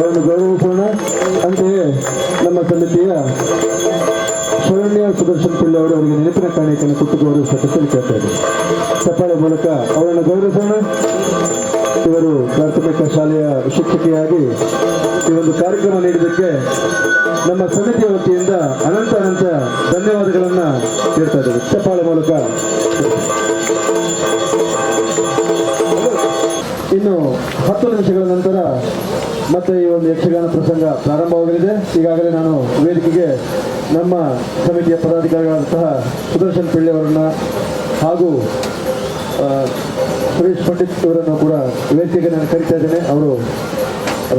ಅವರನ್ನು ಗೌರವಿಸೋಣ ಅಂತೆಯೇ ನಮ್ಮ ಸಮಿತಿಯ ಶರಣ್ಯ ಸುದರ್ಶನ್ ಪಿಳ್ಳೆ ಅವರು ಅವರಿಗೆ ನೆನಪಿನ ಕಾಣಿಕೆಯನ್ನು ಕೊಟ್ಟು ಗೌರವಿಸಬೇಕಂತ ಕೇಳ್ತಾ ಇದ್ದಾರೆ. ಚಪ್ಪಾಳೆ ಮೂಲಕ ಅವರನ್ನು ಗೌರವಿಸೋಣ. ಇವರು ಪ್ರಾಥಮಿಕ ಶಾಲೆಯ ಶಿಕ್ಷಕಿಯಾಗಿ ಈ ಒಂದು ಕಾರ್ಯಕ್ರಮ ನೀಡಿದ್ದಕ್ಕೆ ನಮ್ಮ ಸಮಿತಿಯ ವತಿಯಿಂದ ಅನಂತ ಅನಂತ ಧನ್ಯವಾದಗಳನ್ನು ಹೇಳ್ತಾ ಇದ್ದೇವೆ ಚಪ್ಪಾಳೆ ಮೂಲಕ. ಇನ್ನು ಹತ್ತು ನಿಮಿಷಗಳ ನಂತರ ಮತ್ತೆ ಈ ಒಂದು ಯಕ್ಷಗಾನ ಪ್ರಸಂಗ ಪ್ರಾರಂಭವಾಗಲಿದೆ. ಈಗಾಗಲೇ ನಾನು ವೇದಿಕೆಗೆ ನಮ್ಮ ಸಮಿತಿಯ ಪದಾಧಿಕಾರಿಗಳಾದಂತಹ ಸುದರ್ಶನ್ ಪಿಳ್ಳೆ ಅವರನ್ನ ಹಾಗೂ ಸುರೇಶ್ ಪಂಡಿತ್ ಅವರನ್ನು ಕೂಡ ವೇದಿಕೆಗೆ ನಾನು ಕರಿತಾ ಇದ್ದೇನೆ. ಅವರು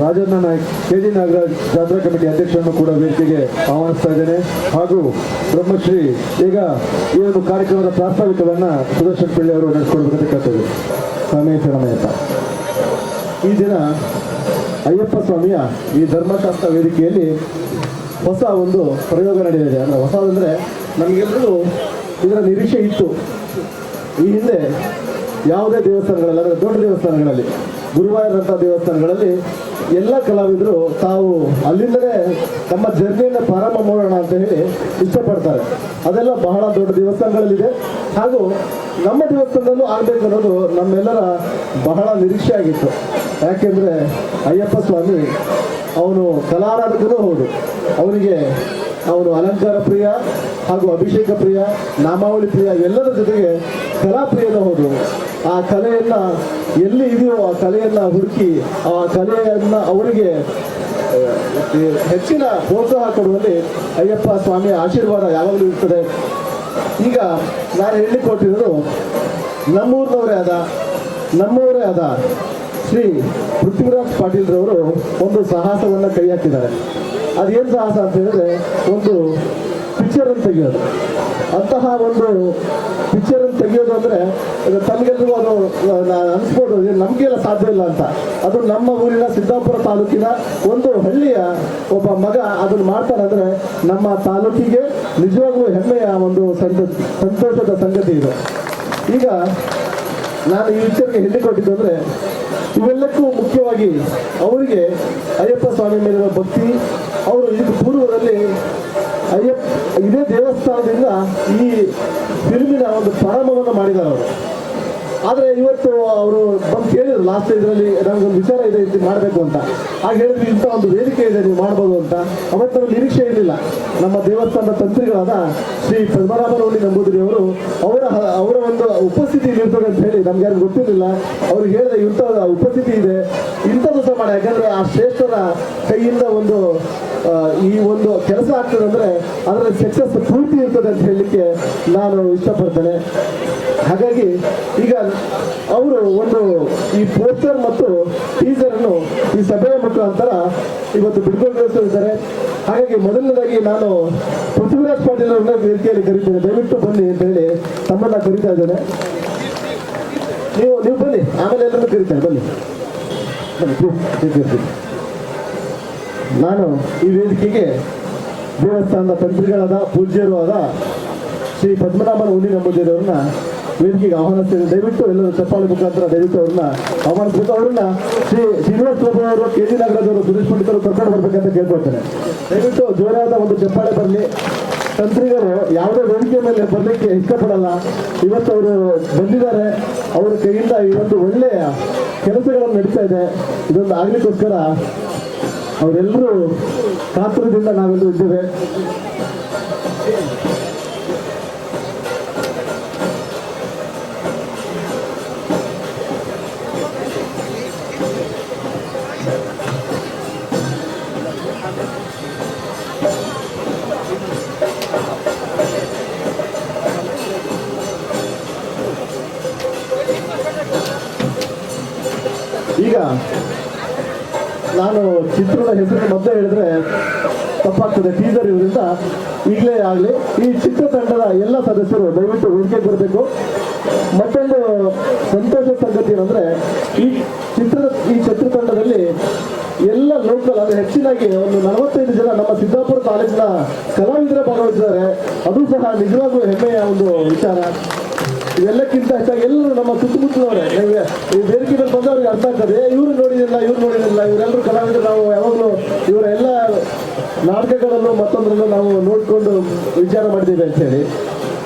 ರಾಜಣ್ಣ ನಾಯ್ಕ್ ಕೆ ಜಿ ನಾಗರಾಜ್ ಜಾತ್ರಾ ಕಮಿಟಿ ಅಧ್ಯಕ್ಷರನ್ನು ಕೂಡ ವೇದಿಕೆಗೆ ಆಹ್ವಾನಿಸ್ತಾ ಇದ್ದೇನೆ. ಹಾಗೂ ಬ್ರಹ್ಮಶ್ರೀ, ಈಗ ಈ ಒಂದು ಕಾರ್ಯಕ್ರಮದ ಪ್ರಾಸ್ತಾವಿಕವನ್ನ ಸುದರ್ಶನ್ ಪಿಳ್ಳೆ ಅವರು ನಡೆಸ್ಕೊಡ್ಬೇಕಂತ ಕೇಳ್ತೇವೆ ಸಮಯ ಸಮಯ ಈ ದಿನ ಅಯ್ಯಪ್ಪ ಸ್ವಾಮಿಯ ಈ ಧರ್ಮಶಾಸ್ತ್ರ ವೇದಿಕೆಯಲ್ಲಿ ಹೊಸ ಒಂದು ಪ್ರಯೋಗ ನಡೆದಿದೆ ಅಂದರೆ ಹೊಸದಂದರೆ ನಮಗೆಲ್ಲರೂ ಇದರ ನಿರೀಕ್ಷೆ ಇತ್ತು. ಈ ಹಿಂದೆ ಯಾವುದೇ ದೇವಸ್ಥಾನಗಳಲ್ಲಿ, ಅಂದರೆ ದೊಡ್ಡ ದೇವಸ್ಥಾನಗಳಲ್ಲಿ, ಗುರುವಾರದಂಥ ದೇವಸ್ಥಾನಗಳಲ್ಲಿ ಎಲ್ಲ ಕಲಾವಿದರು ತಾವು ಅಲ್ಲಿಂದಲೇ ತಮ್ಮ ಜರ್ನಿಯನ್ನು ಪ್ರಾರಂಭ ಮಾಡೋಣ ಅಂತ ಹೇಳಿ ಇಷ್ಟಪಡ್ತಾರೆ. ಅದೆಲ್ಲ ಬಹಳ ದೊಡ್ಡ ದೇವಸ್ಥಾನಗಳಲ್ಲಿದೆ. ಹಾಗೂ ನಮ್ಮ ದೇವಸ್ಥಾನದಲ್ಲೂ ಆಗಬೇಕು ಅನ್ನೋದು ನಮ್ಮೆಲ್ಲರ ಬಹಳ ನಿರೀಕ್ಷೆ ಆಗಿತ್ತು. ಯಾಕೆಂದರೆ ಅಯ್ಯಪ್ಪ ಸ್ವಾಮಿ, ಅವನು ಕಲಾರಾಧಕನೂ ಹೌದು. ಅವನಿಗೆ ಅವನು ಅಲಂಕಾರ ಪ್ರಿಯ ಹಾಗೂ ಅಭಿಷೇಕ ಪ್ರಿಯ, ನಾಮಾವಳಿ ಪ್ರಿಯ, ಎಲ್ಲರ ಜೊತೆಗೆ ಕಲಾ ಪ್ರಿಯದ ಹೌದು ಆ ಕಲೆಯನ್ನ ಎಲ್ಲಿ ಇದೆಯೋ ಆ ಕಲೆಯನ್ನ ಹುಡುಕಿ, ಆ ಕಲೆಯನ್ನ ಅವರಿಗೆ ಹೆಚ್ಚಿನ ಪ್ರೋತ್ಸಾಹ ಕೊಡುವಲ್ಲಿ ಅಯ್ಯಪ್ಪ ಸ್ವಾಮಿಯ ಆಶೀರ್ವಾದ ಯಾವಾಗಲೂ ಇರ್ತದೆ. ಈಗ ನಾನು ಹೇಳಿಕೊಟ್ಟಿರೋದು ಕೊಟ್ಟಿರೋದು ನಮ್ಮೂರಿನವರೇ ಆದ, ನಮ್ಮವರೇ ಆದ ಶ್ರೀ ಪೃಥ್ವಿರಾಜ್ ಪಾಟೀಲ್ರವರು ಒಂದು ಸಾಹಸವನ್ನು ಕೈ ಹಾಕಿದ್ದಾರೆ ಅದೇನು ಸಾಹಸ ಅಂತ ಹೇಳಿದ್ರೆ ಒಂದು ಪಿಕ್ಚರ್ ಅನ್ನು ತೆಗೆಯೋದು. ಅಂತಹ ಒಂದು ಪಿಕ್ಚರ್ ಅನ್ನು ತೆಗೆಯೋದು ಅಂದ್ರೆ ಈಗ ತಮಗೆಲ್ರಿಗೂ ಅದು ಅನ್ಸ್ಬೋದು. ನಮಗೆಲ್ಲ ಸಾಧ್ಯ ಇಲ್ಲ ಅಂತ. ಅದು ನಮ್ಮ ಊರಿನ ಸಿದ್ದಾಪುರ ತಾಲೂಕಿನ ಒಂದು ಹಳ್ಳಿಯ ಒಬ್ಬ ಮಗ ಅದನ್ನು ಮಾಡ್ತಾನೆ ಅಂದ್ರೆ ನಮ್ಮ ತಾಲೂಕಿಗೆ ನಿಜವಾಗ್ಲೂ ಹೆಮ್ಮೆಯ ಒಂದು ಸಂತ, ಸಂತೋಷದ ಸಂಗತಿ ಇದು. ಈಗ ನಾನು ಈ ವಿಚಾರಕ್ಕೆ ಹೇಳಿಕೊಟ್ಟಿದ್ದು ಅಂದ್ರೆ ಇವೆಲ್ಲಕ್ಕೂ ಮುಖ್ಯವಾಗಿ ಅವರಿಗೆ ಅಯ್ಯಪ್ಪ ಸ್ವಾಮಿ ಮೇಲಿನ ಭಕ್ತಿ, ಅವರು ಇದಕ್ಕೆ ಪೂರ್ವದಲ್ಲಿ ಅಯ್ಯಪ್ಪ ಇದೇ ದೇವಸ್ಥಾನದಿಂದ ಈ ಫಿಲ್ಮಿನ ಒಂದು ಪ್ರಾರಂಭವನ್ನು ಮಾಡಿದ್ದಾರೆ ಅವರು. ಆದರೆ ಇವತ್ತು ಅವರು ಬಂದು ಕೇಳಿದ್ರು, ಲಾಸ್ಟ್ ಇದರಲ್ಲಿ ನಮಗೊಂದು ವಿಚಾರ ಇದೆ, ಇದು ಮಾಡಬೇಕು ಅಂತ. ಹಾಗೆ ಹೇಳಿದ್ರು, ಇಂಥ ಒಂದು ವೇದಿಕೆ ಇದೆ, ನೀವು ಮಾಡ್ಬೋದು ಅಂತ. ಅವತ್ತು ನಮಗೆ ನಿರೀಕ್ಷೆ ಇರಲಿಲ್ಲ. ನಮ್ಮ ದೇವಸ್ಥಾನದ ತಂತ್ರಿಗಳಾದ ಶ್ರೀ ಪದ್ಮನಾಭನವಳ್ಳಿ ನಂಬೂದಿರಿ ಅವರು ಅವರ ಅವರ ಒಂದು ಉಪಸ್ಥಿತಿ ಇರ್ತದೆ ಅಂತ ಹೇಳಿ ನಮ್ಗೆ ಯಾರು ಗೊತ್ತಿರಲಿಲ್ಲ. ಅವ್ರು ಹೇಳಿದ ಇಂಥ ಉಪಸ್ಥಿತಿ ಇದೆ. ಇಂಥದ್ದು ಸಹ ಮಾಡಿ. ಯಾಕಂದ್ರೆ ಆ ಶ್ರೇಷ್ಠರ ಕೈಯಿಂದ ಒಂದು ಈ ಒಂದು ಕೆಲಸ ಆಗ್ತದೆ ಅಂದ್ರೆ ಅದರ ಸಕ್ಸಸ್ ಪೂರ್ತಿ ಇರ್ತದೆ ಅಂತ ಹೇಳಲಿಕ್ಕೆ ನಾನು ಇಷ್ಟಪಡ್ತೇನೆ. ಹಾಗಾಗಿ ಈಗ ಅವರು ಒಂದು ಈ ಪೋಸ್ಟರ್ ಮತ್ತು ಟೀಸರ್ ಅನ್ನು ಈ ಸಭೆಯ ಮುಖಾಂತರ ಇವತ್ತು ಬಿಡುಗಡೆಗೊಳಿಸಿದ್ದಾರೆ ಹಾಗಾಗಿ ಮೊದಲನೇದಾಗಿ ನಾನು ಪೃಥ್ವಿರಾಜ್ ಪಾಟೀಲ್ ಅವರನ್ನ ವೇದಿಕೆಯಲ್ಲಿ ಕರೀತೇನೆ. ದಯವಿಟ್ಟು ಬನ್ನಿ ಅಂತ ಹೇಳಿ ತಮ್ಮನ್ನ ಕರೀತಾ ಇದ್ದೇನೆ. ನೀವು ನೀವು ಬನ್ನಿ. ಆಮೇಲೆ ಎಲ್ಲರೂ ಕರೀತೇನೆ. ಬನ್ನಿ. ಬನ್ನಿ. ನಾನು ಈ ವೇದಿಕೆಗೆ ದೇವಸ್ಥಾನದ ತಂತ್ರಿಗಳಾದ ಪೂಜ್ಯರು ಆದ ಶ್ರೀ ಪದ್ಮನಾಭನ ಹುಲಿ ನಂಬೂದಿರವ್ರನ್ನ ವೇದಿಕೆಗೆ ಆಹ್ವಾನಿಸ್ತೇನೆ ದಯವಿಟ್ಟು ಎಲ್ಲರೂ ಚಪ್ಪಾಳೆ ಮುಖಾಂತರ ದಯವಿಟ್ಟು ಅವ್ರನ್ನ ಆಹ್ವಾನಿಸ್ಬೇಕು ಅವ್ರನ್ನ ಶ್ರೀ ಶ್ರೀನಿವಾಸ ಪ್ರಭು ಅವರು ಕೆ ಜಿ ನಗರದವರು ಸುರೇಶ್ ಪಂಡಿತರು ಕರ್ಕೊಂಡು ಬರ್ಬೇಕಂತ ಕೇಳ್ಕೊಳ್ತಾರೆ ದಯವಿಟ್ಟು ಜೋರಾದ ಒಂದು ಚಪ್ಪಾಳೆ ಬರಲಿ ತಂತ್ರಿಗಳು ಯಾವುದೇ ವೇದಿಕೆ ಮೇಲೆ ಬರಲಿಕ್ಕೆ ಇಷ್ಟಪಡಲ್ಲ. ಇವತ್ತು ಅವರು ಬಂದಿದ್ದಾರೆ. ಅವರ ಕೈಯಿಂದ ಒಂದು ಒಳ್ಳೆಯ ಕೆಲಸಗಳನ್ನು ನಡೀತಾ ಇದೆ. ಇದೊಂದು ಆಗ್ಲಿಕ್ಕೋಸ್ಕರ ಅವರೆಲ್ಲರೂ ಕಾತುರದಿಂದ ನಾವೆಲ್ಲರೂ ಇದ್ದೇವೆ. ಈಗ ಚಿತ್ರದ ಹೆಸರು ಮೊದಲೇ ಹೇಳಿದ್ರೆ ತಪ್ಪಾಗ್ತದೆ. ಟೀಸರ್ ಇರೋದ್ರಿಂದ ಈಗಲೇ ಆಗಲಿ. ಈ ಚಿತ್ರತಂಡದ ಎಲ್ಲ ಸದಸ್ಯರು ದಯವಿಟ್ಟು ವೇದಿಕೆಗೆ ಬರಬೇಕು ಮತ್ತೊಂದು ಸಂತೋಷದ ಸಂಗತಿ ಏನಂದ್ರೆ, ಈ ಚಿತ್ರದ, ಈ ಚಿತ್ರತಂಡದಲ್ಲಿ ಎಲ್ಲ ಲೋಕಲ್ ಅಂದ್ರೆ ಹೆಚ್ಚಿನಾಗಿ ಒಂದು ನಲವತ್ತೈದು ಜನ ನಮ್ಮ ಸಿದ್ದಾಪುರ ಕಾಲೇಜಿನ ಕಲಾವಿದರೇ ಭಾಗವಹಿಸಿದ್ದಾರೆ. ಅದು ಸಹ ನಿಜವಾಗ್ಲೂ ಹೆಮ್ಮೆಯ ಒಂದು ವಿಚಾರ. ಇವೆಲ್ಲಕ್ಕಿಂತ ಹೆಚ್ಚಾಗಿ ಎಲ್ಲರೂ ನಮ್ಮ ಸುತ್ತಮುತ್ತಲವರೇ ಅರ್ಥ ಆಗ್ತದೆ. ಇವರು ನೋಡಿದಿಲ್ಲ ಇವ್ರು ನೋಡಿದಿಲ್ಲ ಇವರೆಲ್ಲರೂ ಕಲಾವಿದರು. ನಾವು ಯಾವಾಗಲೂ ಇವರ ಎಲ್ಲ ನಾಟಕಗಳನ್ನು ಮತ್ತೊಂದರಲ್ಲೂ ನಾವು ನೋಡಿಕೊಂಡು ವಿಚಾರ ಮಾಡಿದ್ದೇವೆ ಅಂತ ಹೇಳಿ.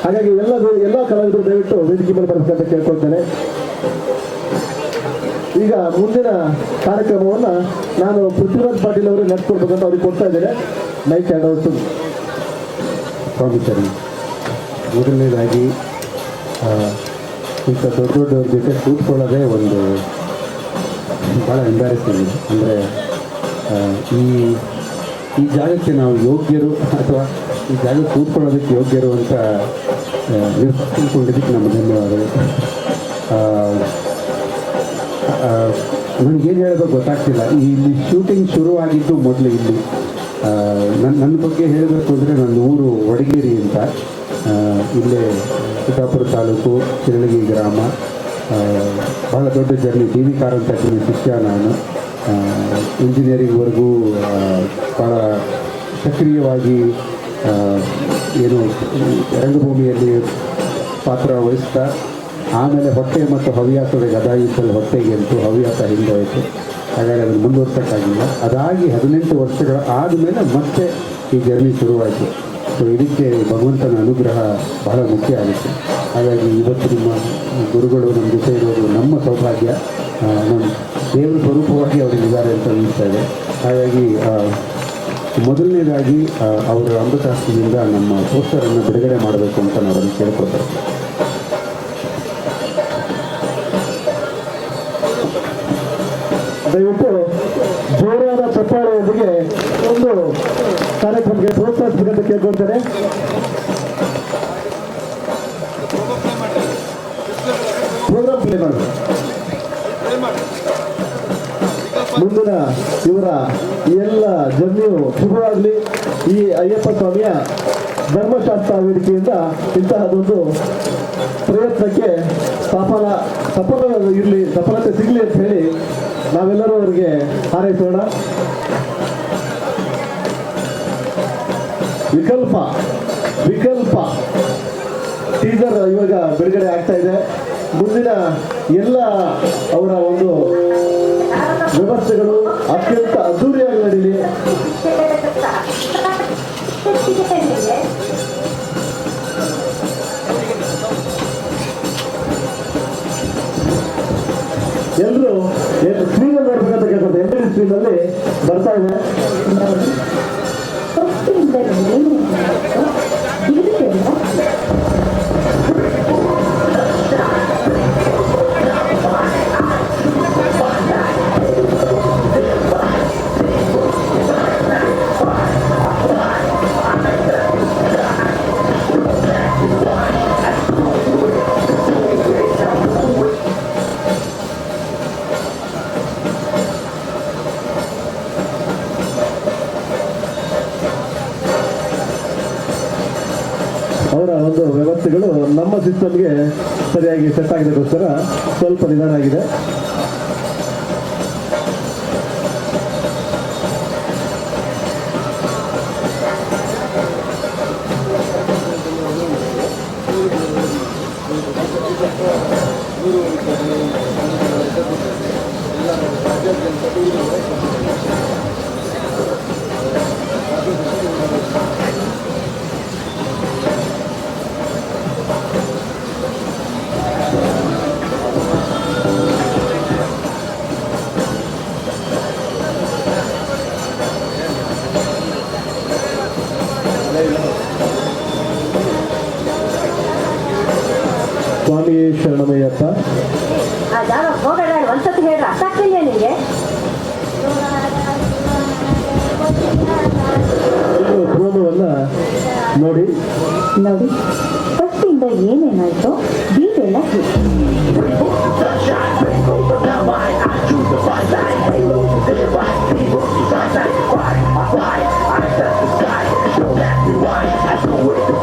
ಹಾಗಾಗಿ ಎಲ್ಲ ಎಲ್ಲ ಕಲಾವಿದರು ದಯವಿಟ್ಟು ವೇದಿಕೆ ಮೇಲೆ ಬರ್ತಕ್ಕಂತ ಕೇಳ್ಕೊಳ್ತೇನೆ. ಈಗ ಮುಂದಿನ ಕಾರ್ಯಕ್ರಮವನ್ನು ನಾನು ಪೃಥ್ವಿರಾಜ್ ಪಾಟೀಲ್ ಅವರು ನಡೆಸ್ಕೊಡ್ಬೇಕಂತ ಅವ್ರಿಗೆ ಕೊಡ್ತಾ ಇದ್ದೇನೆ. ಮೈಕ್ ಹ್ಯಾಂಡ್ ಔಟ್ ಸ್ವಾಗತ ಮೊದಲನೇದಾಗಿ ಇಂಥ ದೊಡ್ಡ ದೊಡ್ಡವ್ರ ಜೊತೆ ಕೂತ್ಕೊಳ್ಳೋದೇ ಒಂದು ಭಾಳ ಎಂಬ್ಯಾರೆಸಿಂಗ್ ಅಂದರೆ ಈ ಈ ಜಾಗಕ್ಕೆ ನಾವು ಯೋಗ್ಯರು ಅಥವಾ ಈ ಜಾಗಕ್ಕೆ ಕೂತ್ಕೊಳ್ಳೋದಕ್ಕೆ ಯೋಗ್ಯರು ಅಂತ ತಿಳ್ಕೊಂಡಿದ್ದಕ್ಕೆ ನಮ್ಮ ಧನ್ಯವಾದಗಳು. ನನಗೇನು ಹೇಳೋದು ಗೊತ್ತಾಗ್ತಿಲ್ಲ. ಈ, ಇಲ್ಲಿ ಶೂಟಿಂಗ್ ಶುರುವಾಗಿದ್ದು ಮೊದಲು ಇಲ್ಲಿ. ನನ್ನ ನನ್ನ ಬಗ್ಗೆ ಹೇಳಬೇಕು ಅಂದರೆ ನನ್ನ ಊರು ಒಡಗೇರಿ ಅಂತ. ಇಲ್ಲೇ ಚಿತ್ತಾಪುರ ತಾಲೂಕು, ಚಿರಳಗಿ ಗ್ರಾಮ. ಬಹಳ ದೊಡ್ಡ ಜರ್ನಿ ಟಿ ವಿ ಕಾರಂತ ಶಿಷ್ಯ ನಾನು. ಇಂಜಿನಿಯರಿಂಗ್ವರೆಗೂ ಭಾಳ ಸಕ್ರಿಯವಾಗಿ ಏನು ರಂಗಭೂಮಿಯಲ್ಲಿ ಪಾತ್ರ ವಹಿಸ್ತಾ, ಆಮೇಲೆ ಹೊಟ್ಟೆ ಮತ್ತು ಹವ್ಯಾಸದ ಗದಾಯಿಸಲು ಹೊಟ್ಟೆಗೆ ಅಂತೂ ಹವ್ಯಾಸ ಹಿಂದೆ ಹೋಯಿತು ಹಾಗಾಗಿ ಅದನ್ನು ಮುಂದುವರ್ಸೋಕ್ಕಾಗಿಲ್ಲ. ಅದಾಗಿ ಹದಿನೆಂಟು ವರ್ಷಗಳ ಆದಮೇಲೆ ಮತ್ತೆ ಈ ಜರ್ನಿ ಶುರುವಾಯಿತು. ಸೊ ಇದಕ್ಕೆ ಭಗವಂತನ ಅನುಗ್ರಹ ಬಹಳ ಮುಖ್ಯ ಆಗುತ್ತೆ. ಹಾಗಾಗಿ ಇವತ್ತು ನಿಮ್ಮ ಗುರುಗಳು ನಮ್ಮ ಜೊತೆ ಇರೋದು ನಮ್ಮ ಸೌಭಾಗ್ಯ. ನಮ್ಮ ದೇವರ ಸ್ವರೂಪವಾಗಿ ಅವರಿದ್ದಾರೆ ಅಂತ ಅನಿಸ್ತಾ ಇದೆ. ಹಾಗಾಗಿ ಮೊದಲನೇದಾಗಿ ಅವರ ಅಮೃತಾಸ್ತಿಯಿಂದ ನಮ್ಮ ಪೋಸ್ಟರನ್ನು ಬಿಡುಗಡೆ ಮಾಡಬೇಕು ಅಂತ ನಾವು ಅದನ್ನು ಕೇಳ್ಕೊಳ್ತಾರೆ ದಯವಿಟ್ಟು ಜೋರಾದ ಚಪ್ಪಾಳೆಯೊಂದಿಗೆ ಒಂದು ಕಾರ್ಯಕ್ರಮಕ್ಕೆ ಪ್ರೋತ್ಸಾಹಿಸಬೇಕಂತ ಕೇಳ್ಕೊಳ್ತಾರೆ ಮುಂದಿನ ಇವರ ಎಲ್ಲ ಜರ್ನಿಯು ಶುಭವಾಗಲಿ. ಈ ಅಯ್ಯಪ್ಪ ಸ್ವಾಮಿಯ ಧರ್ಮಶಾಸ್ತ್ರ ವೇದಿಕೆಯಿಂದ ಇಂತಹದೊಂದು ಪ್ರಯತ್ನಕ್ಕೆ ಸಫಲ ಸಫಲ ಇರಲಿ, ಸಫಲತೆ ಸಿಗಲಿ ಅಂತ ಹೇಳಿ ನಾವೆಲ್ಲರೂ ಅವರಿಗೆ ಹಾರೈಸೋಣ. ವಿಕಲ್ಪ ವಿಕಲ್ಪ ಟೀಸರ್ ಇವಾಗ ಬಿಡುಗಡೆ ಆಗ್ತಾ ಇದೆ. ಮುಂದಿನ ಎಲ್ಲ ಅವರ ಒಂದು ವ್ಯವಸ್ಥೆಗಳು ಅತ್ಯಂತ ಅದ್ದೂರಿಯಾಗಿ ನಡೀಲಿ ಎಲ್ಲರೂ ಸ್ಕ್ರೀನ್ ನೋಡ್ಬೇಕಂತ ಕೇಳ್ಕೊತಾರೆ ಎಲ್ ಸ್ಕ್ರೀನ್ ಅಲ್ಲಿ ಬರ್ತಾ ಇದೆ? ಹೊಟ್ಟೆಯಿಂದ ಸಿಸ್ಟಮ್ಗೆ ಸರಿಯಾಗಿ ಸೆಟ್ ಆಗಿದ್ದಕ್ಕೋಸ್ಕರ ಸ್ವಲ್ಪ ನಿಧಾನ ಆಗಿದೆ. ನೋಡಿ. ನೋಡಿ. ಫಸ್ಟಿಂದ ಏನೇನಾಯ್ತು ಡೀಟೇಲ್ ಆಗಿ ಆದರೆ ಸಡನ್ನಾಗಿ ಒಂದು ದಿವಸ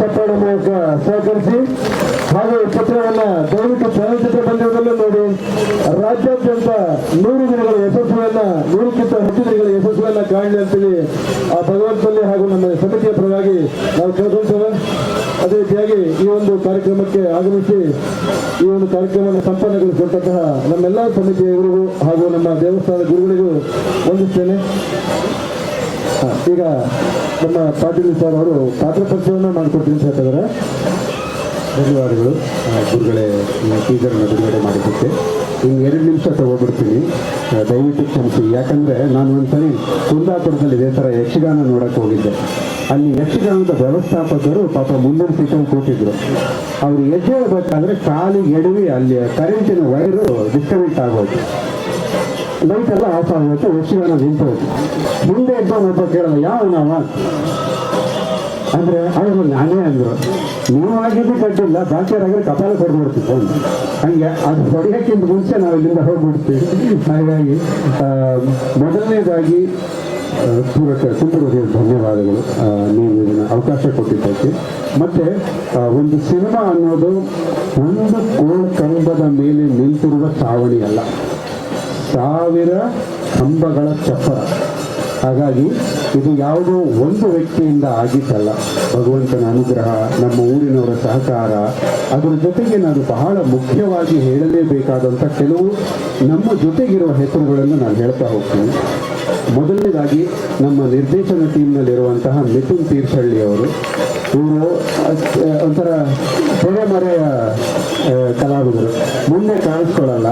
ಸಪೋರ್ಟ್ ಮೂಲಕ ಸಹಕರಿಸಿ ಹಾಗೂ ಈ ಚಿತ್ರವನ್ನು ದಯವಿಟ್ಟು ಚಲನಚಿತ್ರ ಬಂಧುಗಳನ್ನು ನೋಡಿ. ರಾಜ್ಯಾದ್ಯಂತ ನೂರು ದಿನಗಳ ಯಶಸ್ಸನ್ನ, ನೂರಕ್ಕಿಂತ ಹೆಚ್ಚು ದಿನಗಳ ಯಶಸ್ಸನ್ನ ಕಾಣಲಿ ಅಂತೇಳಿ ಆ ಭಗವಂತನಲ್ಲಿ ಹಾಗೂ ನಮ್ಮ ಸಮಿತಿಯ ಪರವಾಗಿ ನಾವು ಕೇಳ್ಕೊಳ್ತೇವೆ. ಅದೇ ರೀತಿಯಾಗಿ ಈ ಒಂದು ಕಾರ್ಯಕ್ರಮಕ್ಕೆ ಆಗಮಿಸಿ ಈ ಒಂದು ಕಾರ್ಯಕ್ರಮವನ್ನು ಸಂಪನ್ನಗೊಳಿಸಿದಂತಹ ನಮ್ಮೆಲ್ಲ ಸಮಿತಿಯ ಗುರುಗಳು ಹಾಗೂ ನಮ್ಮ ದೇವಸ್ಥಾನ ಗುರುಗಳಿಗೂ ವಂದಿಸ್ತೇನೆ. ಈಗ ನಮ್ಮ ಪಾಟೀಲ್ ಸರ್ ಅವರು ಪಾತ್ರ ಪರಿಚಯವನ್ನು ಮಾಡಿಕೊಡ್ತೀನಿ ಅಂತ ಹೇಳ್ತಿದ್ದಾರೆ. ಧನ್ಯವಾದಗಳು. ಗುರುಗಳೇ ಟೀಸರನ್ನು ಬಿಡುಗಡೆ ಮಾಡಿದ್ದಕ್ಕೆ. ಇನ್ನು ಎರಡು ನಿಮಿಷ ತಗೊಬಿಡ್ತೀನಿ ದಯವಿಟ್ಟು ಕ್ಷಮಿಸಿ. ಯಾಕಂದರೆ ನಾನು ಒಂದ್ಸರಿ ಕುಂದಾಪುರದಲ್ಲಿ ಇದೇ ಥರ ಯಕ್ಷಗಾನ ನೋಡಕ್ಕೆ ಹೋಗಿದ್ದೆ. ಅಲ್ಲಿ ಯಕ್ಷಗಾನದ ವ್ಯವಸ್ಥಾಪಕರು ಪಾಪ ಮುಂದಿನ ಸೀಟಲ್ಲಿ ಕೂತಿದ್ರು. ಅವ್ರು ಎದ್ದೇಳಬೇಕಾದ್ರೆ ಕಾಲಿಗೆ ಎಡವಿ ಅಲ್ಲಿ ಕರೆಂಟಿನ ವೈರು ಡಿಸ್ಕನೆಕ್ಟ್ ಆಗೋಯ್ತು. ಲೈಟ್ ಎಲ್ಲ ಆಫ್ ಯಕ್ಷಗಾನ ನಿಂತು ಮುಂದೆ ಒಬ್ಬ ಕೇಳಲ್ಲ ಯಾವ ನಾವ? ಅಂದರೆ ಅವರು ನಾನೇ ಅಂದರು. ನೀವು ಆಗಿದ್ದು ಕಟ್ಟಿಲ್ಲ ಬಾಕಿಯರಾದ್ರೆ ಕಪಾಲ ಕೊಡ್ಬಿಡ್ತಿತ್ತು ಹಂಗೆ ಅದು ಹೊಡೆಯೋಕ್ಕಿಂತ ಮುಂಚೆ ನಾವು ಇಲ್ಲಿಂದ ಹೋಗ್ಬಿಡ್ತೀವಿ. ಹಾಗಾಗಿ ಮೊದಲನೇದಾಗಿ ಪೂರಕ ಹೃದಯದ ಧನ್ಯವಾದಗಳು. ನೀವು ಇದನ್ನು ಅವಕಾಶ ಕೊಟ್ಟಿದ್ದಕ್ಕೆ. ಮತ್ತೆ ಒಂದು ಸಿನಿಮಾ ಅನ್ನೋದು ಒಂದು ಕೋಲ್ ಕಂಬದ ಮೇಲೆ ನಿಂತಿರುವ ಚಾವಣಿ ಅಲ್ಲ. ಸಾವಿರ ಕಂಬಗಳ ಚಪ್ಪರ. ಹಾಗಾಗಿ ಇದು ಯಾವುದೋ ಒಂದು ವ್ಯಕ್ತಿಯಿಂದ ಆಗಿದ್ದಲ್ಲ. ಭಗವಂತನ ಅನುಗ್ರಹ, ನಮ್ಮ ಊರಿನವರ ಸಹಕಾರ, ಅದರ ಜೊತೆಗೆ ನಾನು ಬಹಳ ಮುಖ್ಯವಾಗಿ ಹೇಳಲೇಬೇಕಾದಂಥ ಕೆಲವು ನಮ್ಮ ಜೊತೆಗಿರುವ ಹೆಸರುಗಳನ್ನು ನಾನು ಹೇಳ್ತಾ ಹೋಗ್ತೀನಿ. ಮೊದಲನೇದಾಗಿ, ನಮ್ಮ ನಿರ್ದೇಶನ ಟೀಮ್ನಲ್ಲಿರುವಂತಹ ಮಿಥುನ್ ತೀರ್ಥಹಳ್ಳಿ ಅವರು. ಇವರು ಒಂಥರ ತೆರೆಮರೆಯ ಕಲಾವಿದರು. ಮುಂದೆ ಕಾಣಿಸ್ಕೊಳ್ಳಲ್ಲ.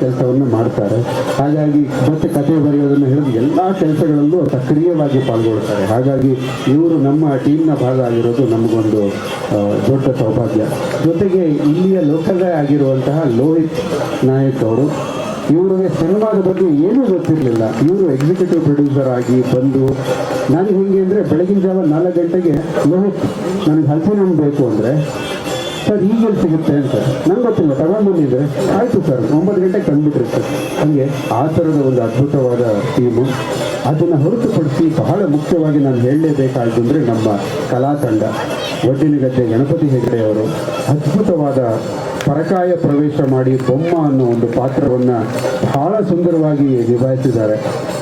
ಕೆಲಸವನ್ನು ಮಾಡ್ತಾರೆ. ಹಾಗಾಗಿ ಮತ್ತೆ ಕತೆ ಬರೆಯೋದನ್ನು ಹಿಡಿದು ಎಲ್ಲ ಕೆಲಸಗಳಲ್ಲೂ ಸಕ್ರಿಯವಾಗಿ ಪಾಲ್ಗೊಳ್ತಾರೆ. ಹಾಗಾಗಿ ಇವರು ನಮ್ಮ ಟೀಮ್ನ ಭಾಗ ಆಗಿರೋದು ನಮಗೊಂದು ದೊಡ್ಡ ಸೌಭಾಗ್ಯ. ಜೊತೆಗೆ ಇಲ್ಲಿಯ ಲೋಕಲೇ ಆಗಿರುವಂತಹ ಲೋಹಿತ್ ನಾಯಕ್ ಅವರು, ಇವರಿಗೆ ಸಿನಿಮಾದ ಬಗ್ಗೆ ಏನೂ ಗೊತ್ತಿರಲಿಲ್ಲ. ಇವರು ಎಕ್ಸಿಕ್ಯೂಟಿವ್ ಪ್ರೊಡ್ಯೂಸರ್ ಆಗಿ ಬಂದು, ನಾನು ಹೆಂಗೆ ಅಂದರೆ ಬೆಳಗಿನ ಜಾವ ನಾಲ್ಕು ಗಂಟೆಗೆ ಲೋಹಿತ್, ನನಗೆ ಹಲಸಿನ ಬೇಕು ಅಂದರೆ ಸರ್ ಈಗೆಲ್ಲಿ ಸಿಗುತ್ತೆ ಅಂತ. ನಂಗೆ ಗೊತ್ತಿಲ್ಲ ತಗೊಂಡ್ಬಂದಿದ್ರೆ ಆಯಿತು ಸರ್, ಒಂಬತ್ತು ಗಂಟೆಗೆ ತಂದುಬಿಟ್ರಿ ಸರ್. ಹಾಗೆ ಆ ಥರದ ಒಂದು ಅದ್ಭುತವಾದ ಟೀಮು ಅದನ್ನು ಹೊರತುಪಡಿಸಿ ಬಹಳ ಮುಖ್ಯವಾಗಿ ನಾನು ಹೇಳಲೇಬೇಕಾದ್ದು ಅಂದರೆ ನಮ್ಮ ಕಲಾ ತಂಡ. ಒಡ್ಡಿನಗದ್ದೆ ಗಣಪತಿ ಹೆಗಡೆಯವರು ಅದ್ಭುತವಾದ ಪರಕಾಯ ಪ್ರವೇಶ ಮಾಡಿ ಬೊಮ್ಮ ಅನ್ನೋ ಒಂದು ಪಾತ್ರವನ್ನು ಬಹಳ ಸುಂದರವಾಗಿ ನಿಭಾಯಿಸಿದ್ದಾರೆ.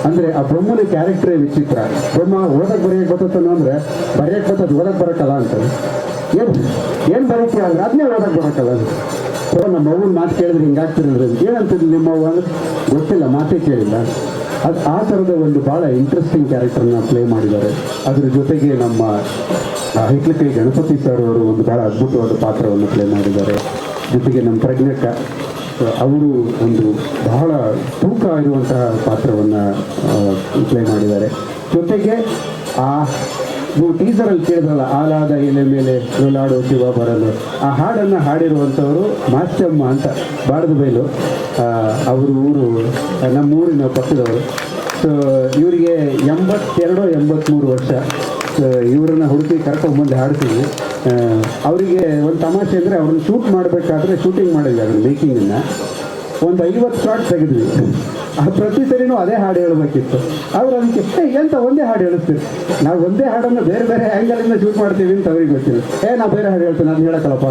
ಅಂದರೆ ಆ ಬ್ರಹ್ಮನ ಕ್ಯಾರೆಕ್ಟರೇ ವಿಚಿತ್ರ. ಬ್ರಹ್ಮ ಓದಕ್ಕೆ ಬರೆಯಕ್ಕೆ ಬರ್ತದನು ಅಂದರೆ ಬರೆಯಕ್ಕೆ ಬರ್ತದೆ ಓದಕ್ಕೆ ಬರೋಕ್ಕಲ್ಲ ಅಂತಾರೆ ಏನು ಏನು ಬರೀತೀಯ ಅಂದ್ರೆ ಅದನ್ನೇ ಓದಕ್ಕೆ ಬರಕ್ಕಲ್ಲ ಸೊ ನಮ್ಮ ಅವ್ವನ ಮಾತು ಕೇಳಿದ್ರೆ ಹಿಂಗಾಗ್ತಿರಲ್ರಿ ಏನಂತಿದ್ಲು ನಿಮ್ಮ ಅವ್ವ? ಅಂದ್ರೆ ಗೊತ್ತಿಲ್ಲ, ಮಾತೇ ಕೇಳಿಲ್ಲ. ಅದು ಆ ಥರದ ಒಂದು ಭಾಳ ಇಂಟ್ರೆಸ್ಟಿಂಗ್ ಕ್ಯಾರೆಕ್ಟರ್ನ ಪ್ಲೇ ಮಾಡಿದ್ದಾರೆ. ಅದ್ರ ಜೊತೆಗೆ ನಮ್ಮ ಹಿಟ್ಲಕೈ ಗಣಪತಿ ಸರ್ ಅವರು ಒಂದು ಭಾಳ ಅದ್ಭುತವಾದ ಪಾತ್ರವನ್ನು ಪ್ಲೇ ಮಾಡಿದ್ದಾರೆ. ಜೊತೆಗೆ ನಮ್ಮ ಪ್ರಜ್ಞಕ್ಕ ಅವರು ಒಂದು ಬಹಳ ತೂಕ ಇರುವಂತಹ ಪಾತ್ರವನ್ನು ಪ್ಲೇ ಮಾಡಿದ್ದಾರೆ. ಜೊತೆಗೆ ಆ ನೀವು ಟೀಸರಲ್ಲಿ ಕೇಳಿದ್ರಲ್ಲ, ಆಲಾದ ಎಲೆ ಮೇಲೆ ನೊಲಾಡೋ ಶಿವ ಬರಲು. ಆ ಹಾಡನ್ನು ಹಾಡಿರುವಂಥವರು ಮಾಸ್ಟಮ್ಮ ಅಂತ ಬಾಡದ ಬೈಲು ಅವ್ರ ಊರು, ನಮ್ಮ ಊರಿನ ಪಕ್ಕದವರು. ಸೊ ಇವರಿಗೆ ಎಂಬತ್ತೆರಡು ಎಂಬತ್ತ್ಮೂರು ವರ್ಷ. ಇವರನ್ನು ಹುಡುಕಿ ಕರ್ಕೊಂಡ್ಬಂದು ಹಾಡ್ತೀವಿ. ಅವರಿಗೆ ಒಂದು ತಮಾಷೆ ಅಂದರೆ ಅವ್ರನ್ನ ಶೂಟ್ ಮಾಡಬೇಕಾದ್ರೆ ಶೂಟಿಂಗ್ ಮಾಡಿದ್ವಿ ಮೇಕಿಂಗ್ ಮೇಕಿಂಗನ್ನು ಒಂದು ಐವತ್ತು ಶಾರ್ಟ್ ತೆಗೆದ್ವಿ. ಪ್ರತಿ ಸರಿನೂ ಅದೇ ಹಾಡು ಹೇಳಬೇಕಿತ್ತು. ಅವ್ರು ಅದಕ್ಕೆ ಎಂತ ಒಂದೇ ಹಾಡು ಹೇಳುತ್ತೀವಿ ನಾವು ಒಂದೇ ಹಾಡನ್ನು ಬೇರೆ ಬೇರೆ ಆ್ಯಂಗಲಿಂದ ಶೂಟ್ ಮಾಡ್ತೀವಿ ಅಂತ ಅವ್ರಿಗೆ ಗೊತ್ತಿಲ್ಲ. ಏ ನಾವು ಬೇರೆ ಹಾಡು ಹೇಳ್ತೀನಿ ನಾನು ಹೇಳಕ್ಕಲ್ಲಪ್ಪ.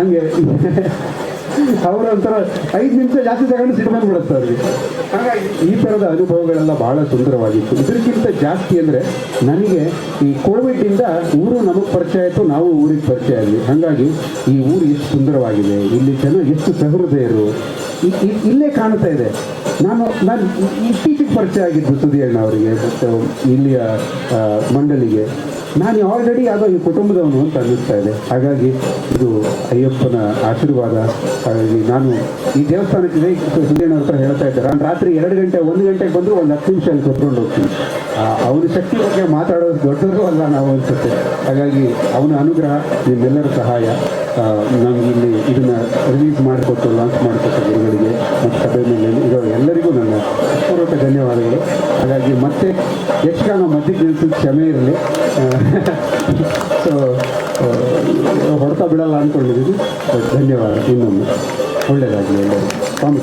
ಹಂಗೆ. ಅವರು ಒಂಥರ ಐದು ನಿಮಿಷ ಜಾಸ್ತಿ ತಗೊಂಡು ಸಿಟ್ಟು ಬಂದ್ಬಿಡುತ್ತೆ ಅವ್ರಿಗೆ. ಹಾಗಾಗಿ ಈ ಥರದ ಅನುಭವಗಳೆಲ್ಲ ಬಹಳ ಸುಂದರವಾಗಿತ್ತು. ಇದಕ್ಕಿಂತ ಜಾಸ್ತಿ ಅಂದರೆ ನನಗೆ ಈ ಕೋವಿಡಿಂದ ಊರು ನಮಗೆ ಪರಿಚಯ ಆಯಿತು, ನಾವು ಊರಿಗೆ ಪರಿಚಯ ಆಗಲಿ ಹಾಗಾಗಿ ಈ ಊರು ಎಷ್ಟು ಸುಂದರವಾಗಿದೆ. ಇಲ್ಲಿ ಜನ ಎಷ್ಟು ಸಹೃದಯರು. ಇಲ್ಲೇ ಕಾಣ್ತಾ ಇದೆ. ನಾನು ನಾನು ಇತ್ತೀಚೆಗೆ ಪರಿಚಯ ಆಗಿದ್ದು ಸುದಿಯಣ್ಣ ಅವರಿಗೆ ಇಲ್ಲಿಯ ಮಂಡಳಿಗೆ. ನಾನು ಆಲ್ರೆಡಿ ಯಾವುದೋ ಈ ಕುಟುಂಬದವನು ಅಂತ ಅನ್ನಿಸ್ತಾ ಇದೆ. ಹಾಗಾಗಿ ಇದು ಅಯ್ಯಪ್ಪನ ಆಶೀರ್ವಾದ. ಹಾಗಾಗಿ ನಾನು ಈ ದೇವಸ್ಥಾನಕ್ಕೆ ಸುಧಿಯಣ್ಣ ಹತ್ರ ಹೇಳ್ತಾ ಇದ್ದಾರೆ. ನಾನು ರಾತ್ರಿ ಎರಡು ಗಂಟೆ, ಒಂದು ಗಂಟೆಗೆ ಬಂದರೂ ಒಂದು ಹತ್ತು ನಿಮಿಷ ಅಲ್ಲಿ ಹೋಗ್ತೀನಿ. ಅವನ ಶಕ್ತಿ ಬಗ್ಗೆ ಮಾತಾಡೋದು ದೊಡ್ಡದು ಅಲ್ಲ ನಾವು ಅನಿಸುತ್ತೆ. ಹಾಗಾಗಿ ಅವನ ಅನುಗ್ರಹ ನಿಮ್ಮೆಲ್ಲರ ಸಹಾಯ. ಇಲ್ಲಿ ಇದನ್ನು ರಿಲೀಸ್ ಮಾಡಿಕೊಟ್ಟು ಲಾಂಚ್ ಮಾಡಿಕೊಟ್ಟ ಗುರುಗಳಿಗೆ ಮತ್ತು ಸಭೆ ಮೇಲೆ ಇರೋ ಎಲ್ಲರಿಗೂ ನನ್ನ ಪೂರ್ವಕ ಧನ್ಯವಾದಗಳು. ಹಾಗಾಗಿ ಮತ್ತೆ ಯಕ್ಷಗಾನ ಮಧ್ಯೆ ನಿಲ್ಸಿದ ಕ್ಷಮೆ ಇರಲಿ. ಸೊ ಹೊಡೆತ ಬಿಡಲ್ಲ ಅಂದ್ಕೊಂಡಿದ್ದೀನಿ ಧನ್ಯವಾದ. ಇನ್ನೊಮ್ಮೆ ಒಳ್ಳೆಯದಾಗಲಿ ಎಲ್ಲರೂ ಸ್ವಾಮಿ